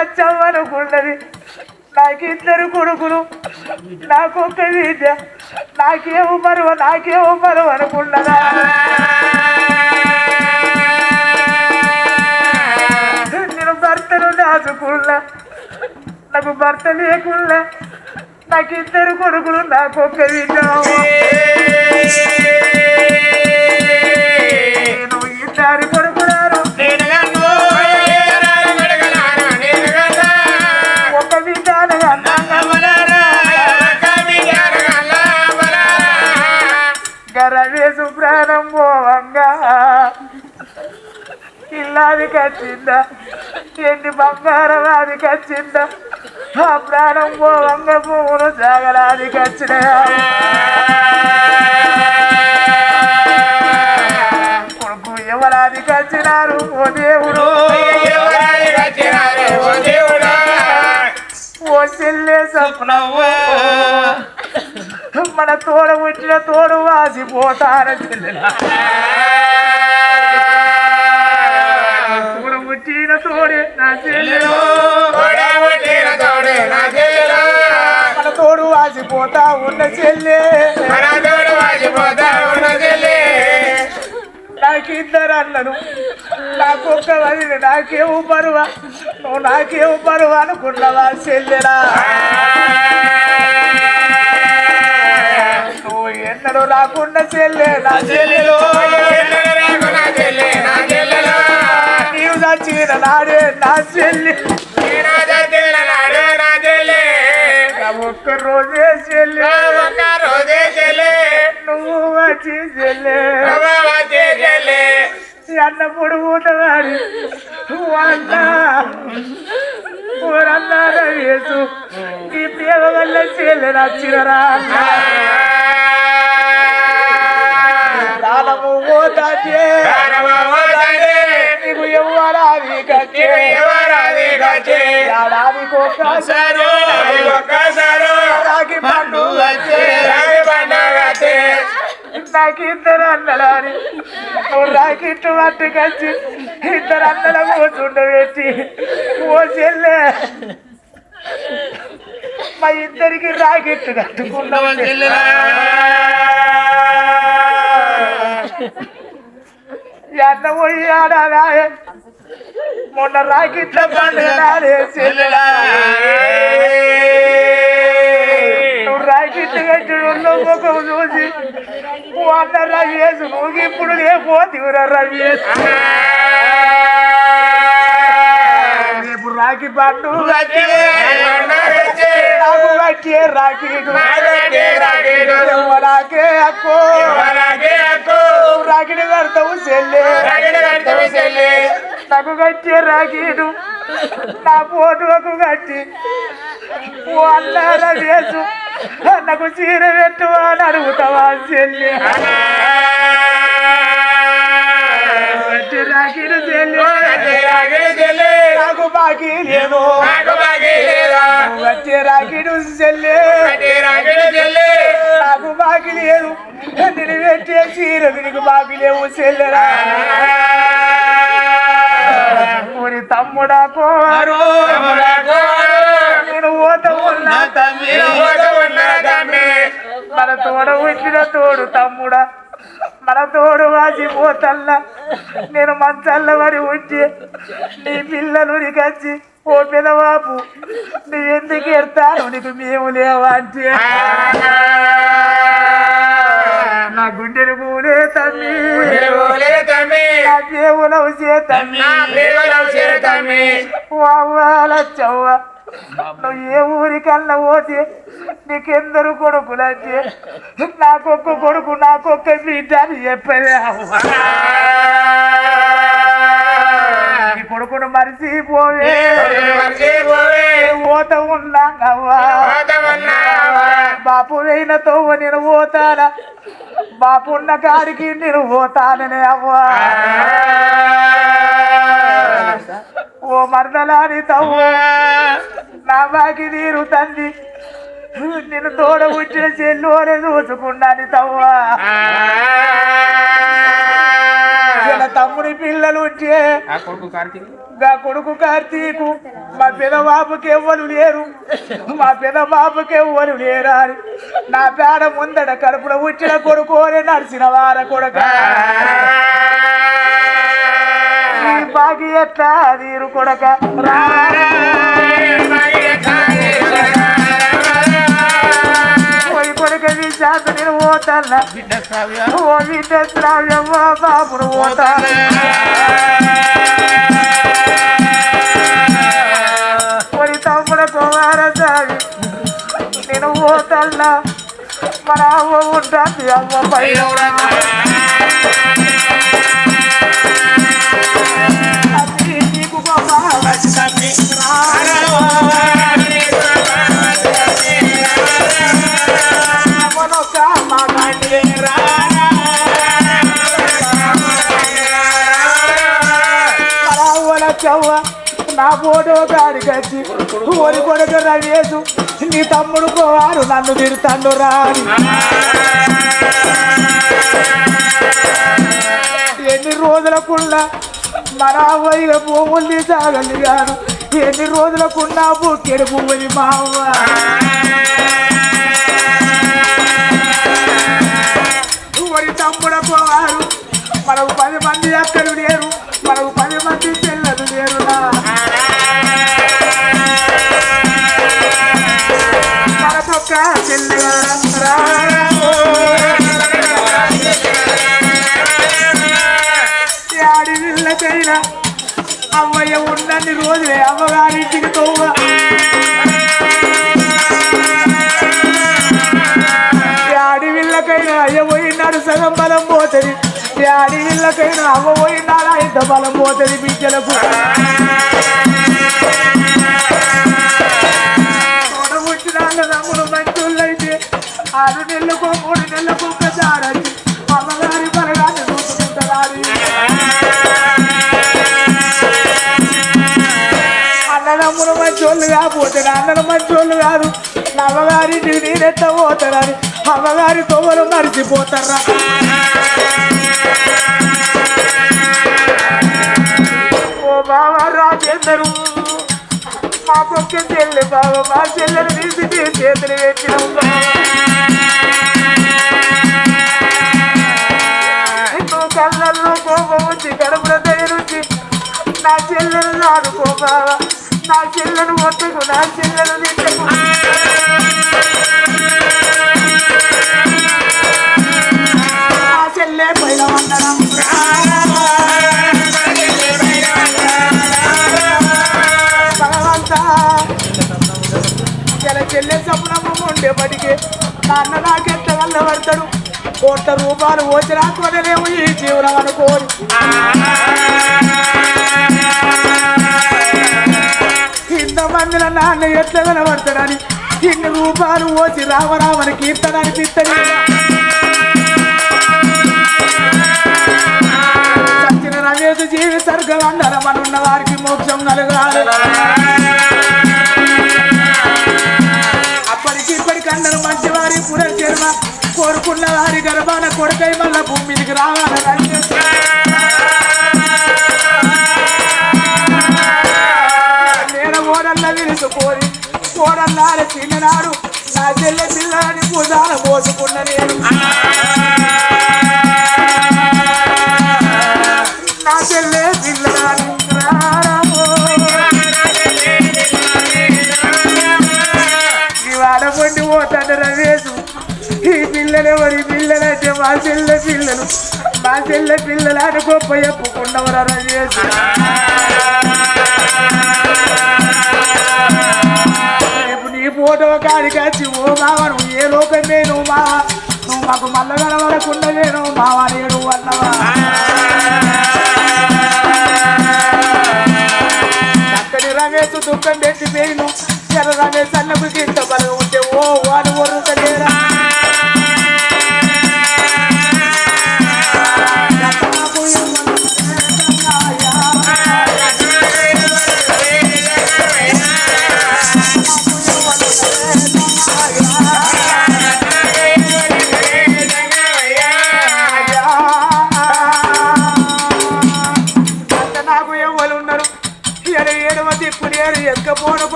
లచ్చమ్మనుకున్నది నాకిద్దరు కొడుకులు నాకు ఒక విద్య నాకేమో మరువ నాకేమో మరువ అనుకున్నదా? నేను భర్తను దాచుకున్నా. నాకు భర్త లేకుండా నాకు ఇద్దరు కొడుకులు నాకొక్క విద్య నేను ఇద్దరు కొడుకు ఇల్లాది ఎన్ని బంగారం అది కచ్చిందా ఆ ప్రాణం పోవంగా పువ్వును సాగలాది కచ్చిన కొడుకు ఎవరాది కచ్చినారు ఓ దేవుడు. ఓ చెల్లె సప్నవ్వు మన తోడ పుట్టిన తోడు వాసిపోతాన చెల్లెలా. తోడ పుట్టిన తోడే నా చెల్లెలు. మన తోడు వాసిపోతా ఉన్న చెల్లె. నాకు ఇద్దరు అన్నను నాకొక్క వదిలి నాకేమో బరువా నువ్వు నాకేమో బరువా అనుకున్నావా చెల్లెలా నువ్వు ఎన్నడూ రాకున్న చెల్లె నా చెల్లెలు చచ్చిన నాడే నా చెల్లి. నా ఒక్క రోజే చెల్లి. నువ్వు వచ్చి చెల్లె. అన్న పొడుగుంటవాడి అన్న. ఊరన్నా వేసు ఈ ప్రేమ వల్ల చెల్లె నచ్చినరా ప్రాణము పోతాటే ఏడాదికి ఒక్కసారి రాగి పండు వచ్చే. నాకు ఇద్దరు అన్నలాని రాకిట్టు పట్టుకొచ్చి ఇద్దరు అన్నల కూర్చుండబెట్టి ఓ చెల్లె మా ఇద్దరికి రాకెట్టు కట్టుకున్నాం. ఎన్న పోయి ఆడాలి? మొన్న రాకెట్ల నువ్వు రాకెట్టు కట్టి ముఖం చూసి నువ్వు అన్న రవియేసు నువ్వు ఇప్పుడు లేకపోతీవురా రవియేసు. రేపు రాఖీ పండు నాకు కట్టే రాఖీడు నాకే అక్కో రాఖీని కడతావు చెల్లె. నాకు కట్టే రాఖీడు నా ఫోటోకు కట్టి. ఓ అన్నార వేసు. నాకు చీర పెట్టు అని అడుగుతావా చెల్లి? రాఖీడు చెల్లి. నాకు బాకీ లేదు? కట్టే రాఖీడు చెల్లి. నాకు బాకీ లేదు. నేను పెట్టే చీర నీకు బాకీ లేవు చెల్లెరా. ఊరి తమ్ముడా కోరు నేను ఓత ఉన్నా. మన తోడ వచ్చిన తోడు తమ్ముడా. మన తోడు వాసిపోతల్లా నేను మంచల్ల పడి ఉంచి నీ పిల్లలు నీకొచ్చి ఓ పెదవాపు. నువ్వెందుకు ఎడతాను నీకు మేము లేవా అంటే? నా గుండెను పూలే తమ్మి. నా దేవులవు చేతమ్మి వావాలచ్చవ్వ నువ్వు ఏ ఊరికల్లా పోతే నీకెందరు కొడుకులంటే నాకొక్క కొడుకు నాకొక్క బిడ్డ అని చెప్పలే. నీ కొడుకును మరిచిపోవే. పోత ఉన్నావా బాపు అయిన తోవ నేను పోతానా? బాపు ఉన్న కాడికి నేను పోతాననే అవ్వా. ఓ మరదలాని తవ్వ. నా బాకి నీరు తంది. నేను తోడ పుట్టిన చెల్లోనే చూసుకున్నాను తవ్వ. తమ్ముడి పిల్లలు ఆ కొడుకు కార్తీక్? గా కొడుకు కార్తీకు మా పెద బాబుకి ఎవ్వరు లేరు. మా పెద బాబుకి ఎవ్వరు లేరా అని. నా పేడ ముందట కడుపులో పుట్టిన కొడుకు అని నడిచిన వార కొడుక. బాగి ఎట్లా తీరు కొడక? పోయి నీ చేత నేను పోతాను బిడ్డ శ్రావ్య ఓ బాబును పోతాను పోయి తమ్ముడ కుమార సాగి నేను పోతాన్నా మన అవ్వ ఉంటుంది అవ్వ పైన నీకు గొప్ప నా ఫోటో గచ్చి వచ్చి ఓరి కొడుకు రవేసు నీ తమ్ముడు పోవారు నన్ను తిడుతాండు రాని. ఎన్ని రోజులకున్నా మన అవ్వయ్య పువ్వులు తీసాగలి గాను ఎన్ని రోజులకున్నా బుక్కెడు పువ్వుని మా అవ్వ ఓరి పోవారు మనకు పది మంది అక్కలు లేరు. వీళ్ళకైనా అమ్మ పోయినాడా ఇంత బలం పోతుంది బిడ్డలకు. తోడబుట్టినాళ్ళ తమ్ముడు మంచోళ్ళైతే ఆరు నెలలకు మూడు నెలలకు ఒక్కసారి అమ్మగారి బలగాన్ని చూసుకుంటారు అన్నదమ్ములు మంచోళ్ళు కాకపోతే అన్నలు మంచోళ్ళు కాదు. నా నీరెత్త పోతారని అమ్మగారి తోమలు మరిచిపోతారా? రాజేందరు. మా పొక్క చెల్లె బాబా మా చెల్లెలు తీసి చేతులు పెట్టినావు నువ్వు కళ్ళల్లో కోపం వచ్చి కడుపుల దగ్గరుంచి నా చెల్లెలు నాడుకో బాబా నా చెల్లెను కొట్టకు నా చెల్లెలు తిట్టకు. ఇలా చెల్లె సపునమ్మ ఉండేపటికి నాన్న నాకెంత వల్లబడతాడు కోట్ల రూపాయలు వచ్చి రాకపోతేనేమో ఈ జీవనం అనుకోని. ఇంతమందిలో నాన్న ఎట్లా కనబడతాడని? ఇన్ని రూపాయలు వచ్చి రామరామని కీర్తన అనిపిస్తుంది సచిన రమేష్ జీవి సర్గం అందరం అనున్న వారికి మోక్షం కలగాలి. అందరూ మంచివారి పునర్జన్మ కోరుకున్న వారి గర్భాన కొడుకై మళ్ళా భూమి మీదకి రావాలని నేను ఓడల్ల విరుచుకోని ఓడల్లాల చిన్ననాడు నా చెల్లె పిల్లని పూజాల పోసుకున్న నేను. నా చెల్లె పిల్ల పిల్లలెవరి పిల్లలైతే మా చెల్ల పిల్లలు. మా చెల్ల పిల్లలు అని గొప్ప చెప్పుకున్నవరా రవేశు రేపు నీ ఫోటో కాడికి వచ్చి ఓ మావ నువ్వు ఏ లోకం నేను మావ నువ్వు మాకు మల్ల కనబడకుండా నేను మావ నేను అన్నవా? చక్కని రమేష్ దుఃఖం పెట్టి నేను ఎర్ర రమేష్ అన్నకు ఇంత బలం ఉంటే ఓ వాడు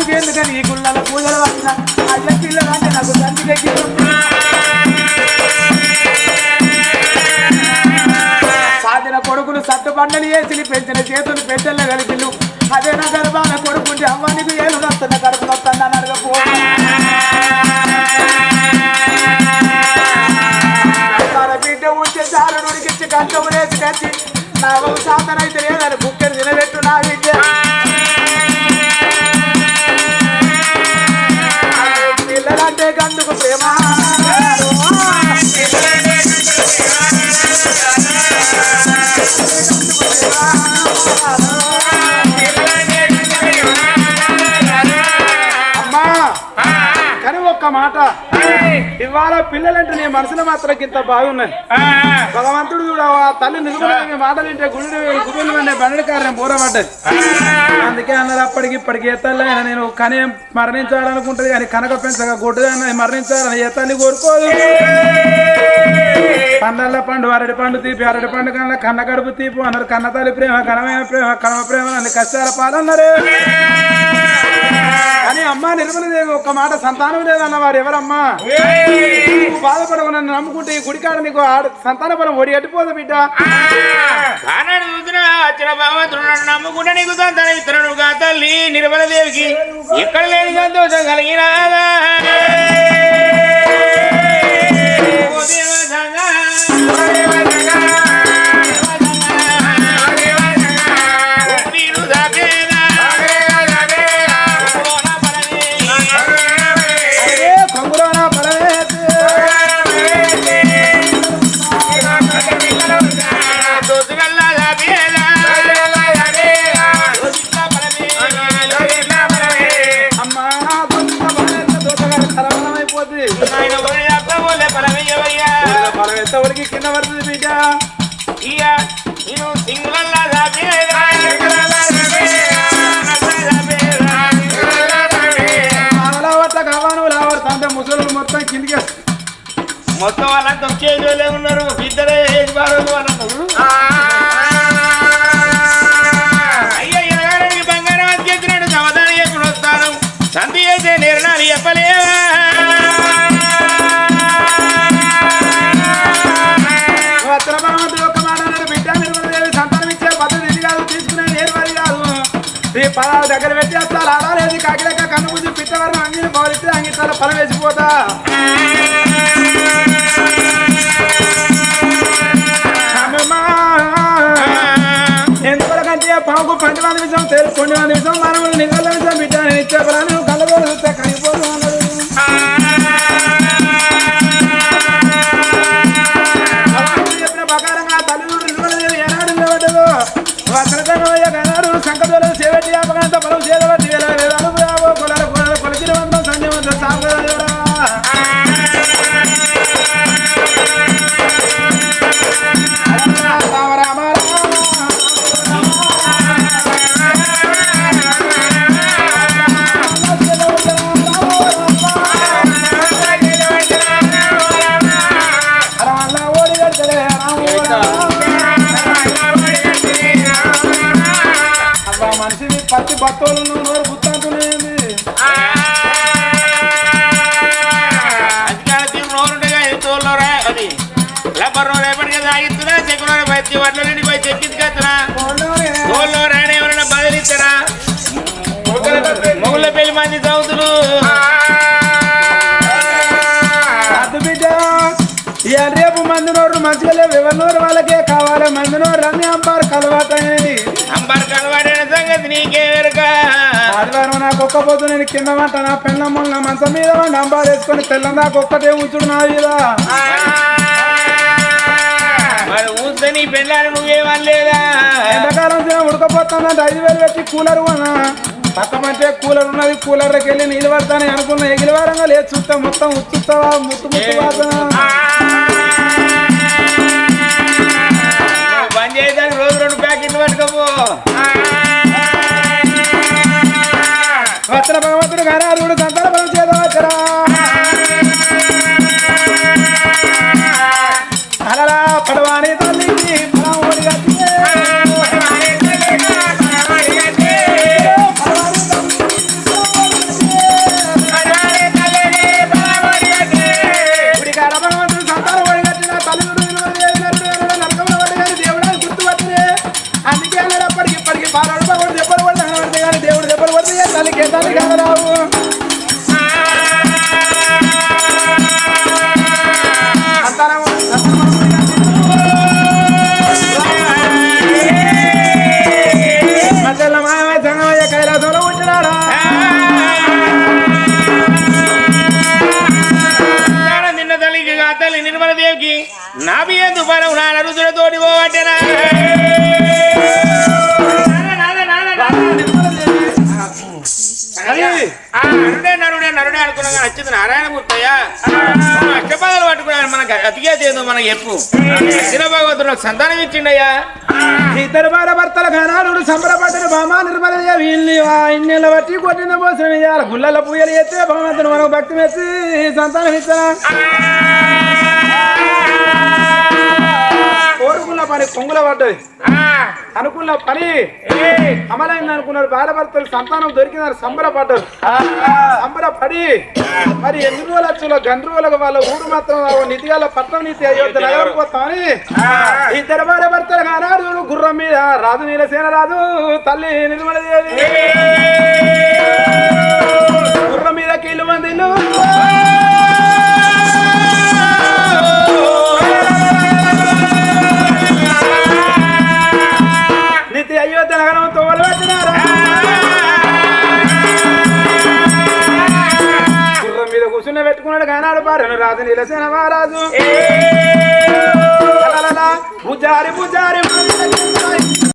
బిడ్డలు లేని ఈ గుళ్ళ పూజలు వచ్చిన అయ్య పిల్లలంటే నాకు తండ్రి దగ్గర సాధిన కొడుకులు సత్తుబండలు వేసి పెంచిన చేతులు పెద్దలు కలిపిల్లు అదే నా గర్భాన కొడుకుంటే అమ్మ నీకు ఏలు వస్తున్న కడుపు నొస్తుంది అని అడగపో బిడ్డ ఉంటే చాలు నుడికిచ్చి కంచము వేసి కచ్చి. నా సాధన అయితే లేదనుకో మాట. ఇవాళ పిల్లలంటే నీ మనసులో మాత్రం ఇంత బాగున్నాయి భగవంతుడు కూడా తల్లి నిజమైన మాటలు వింటే గుడి గుడులు అనే బండకారం బూరపడ్డది అందుకే అన్నారు అప్పటికి ఇప్పటికి ఏ తల్లి అయినా నేను కనే మరణించాలనుకుంటది కానీ కనక పెంచగా గుడ్డదన్న మరణించాలని ఏ తల్లి కోరుకోదు. పండల్ల పండు అరటి పండు తీపి అరటి పండు కన్నా కన్న కడుపు తీపు అన్నారు. కన్న తల్లి ప్రేమ కనమైన ప్రేమ కనమ ప్రేమ అన్ని కష్టాల పాలన్నారు. కానీ అమ్మ నిర్మలదేవి ఒక్క మాట సంతానం లేదన్న వారు ఎవరమ్మా నువ్వు బాధపడవు నన్ను నమ్ముకుంటే ఈ గుడికాడ నీకు సంతాన బలం ఒడి ఎట్టిపోదు బిడ్డ. వచ్చిన భగవంతుడు నమ్ముకుంటే నీకు సంతానం ఇతరుడు తల్లి నిర్మల దేవికి ఎక్కడ లేని సంతోషం కలిగినాదా? ముసలు మొత్తం కిందికి మొత్తం వాళ్ళంతా వచ్చేది ఉన్నారు ఇద్దరే ఏది బారు అన్నారు పదాలు దగ్గర పెట్టి వస్తారు ఆడాలేదు. కాకిలక కన్ను ముందు పిట్టవరం అంగిని పౌరిస్తే అంగిస్తారు ఫలం వేసిపోతా. అమ్మమ్మా. ఎందుకంటే పావుకు పంటి మంది విషయం తెలుసు కొన్ని మంది విషయం మనం నిజాల విషయం బిడ్డ నేను ఇచ్చే పదాలు నువ్వు కళ్ళబోలు చూస్తే కరిగిపోతూ అన్నాడు. చెప్పిన ప్రకారంగా తల్లిదండ్రులు నిర్మలదేవి ఏనాడు నిలబడ్డదు? వస్త్రతంగమయ్య కనాడు సంకటోలు ఎవరైనా బదిలిస్తారా? మొగుళ్ళ పెళ్ళి మంది చదువుతులు బిడ్డ రేపు మంది నోరు మంచిగా లేవు. ఎవరి నోరు వాళ్ళకే కావాలి? మంది ఆదివారం నాకు ఒక్క పొద్దు నేను కింద వంట నా పెళ్ళమ్మ నా మంచం మీద అంబాలు వేసుకొని తెల్లం దాకా ఒక్కటే ఉంచుడు నా మీద. మరి నువ్వేమనలేదా ఎండాకాలం ఐదు వేలు పెట్టి కూలర్ కొన్నా పక్కమంటే కూలర్ ఉన్నది కూలర్కి వెళ్ళి నీళ్ళు పడతానే అనుకున్న. ఎగిలివారంగా లేదు చూస్తా మొత్తం ఉచ్చుస్తావా ముత్తు ముత్తు వాసన. బంద్ చేయడానికి రోజు రెండు ప్యాకెట్లు పట్టుకోపో. వస్త్ర భగవంతుడు గారు సంత మనకు చెప్పు. అఖిల భగవంతుడు నాకు సంతానం ఇచ్చిండయ్యా. ఇద్దరు భార్య భర్తల ఘనాడు సంబరపడ్డ బామా నిర్మల వీళ్ళని ఇన్నెల బట్టి కొట్టిన పోసిన ఇయ్యాల గుళ్ళల పూయలు ఎత్తే భగవంతుడు మనకు భక్తి మెచ్చి సంతానం ఇచ్చా కోరుకున్న పని కొంగుల పడ్డది. అనుకున్న పని అమలైంది అనుకున్నారు. భార్య భర్తలు సంతానం దొరికినారు సంబరపడ్డారు సంబరపడి మరి ఎన్ని రోజులు వచ్చులో గంట రోజులకు వాళ్ళ ఊరు మాత్రం నిధిగాల పట్నం నీతి అయోధ్య. నగరం పోతామని ఇద్దరు భార్య భర్తలు కానాడు గుర్రం మీద రాజు నీలసేన రాజు తల్లి నిర్మల దేవి. గుర్రం మీద కీళ్ళు మందిలు. కానాడు పారను రాజు నిలసిన మహారాజు. పూజారి పూజారి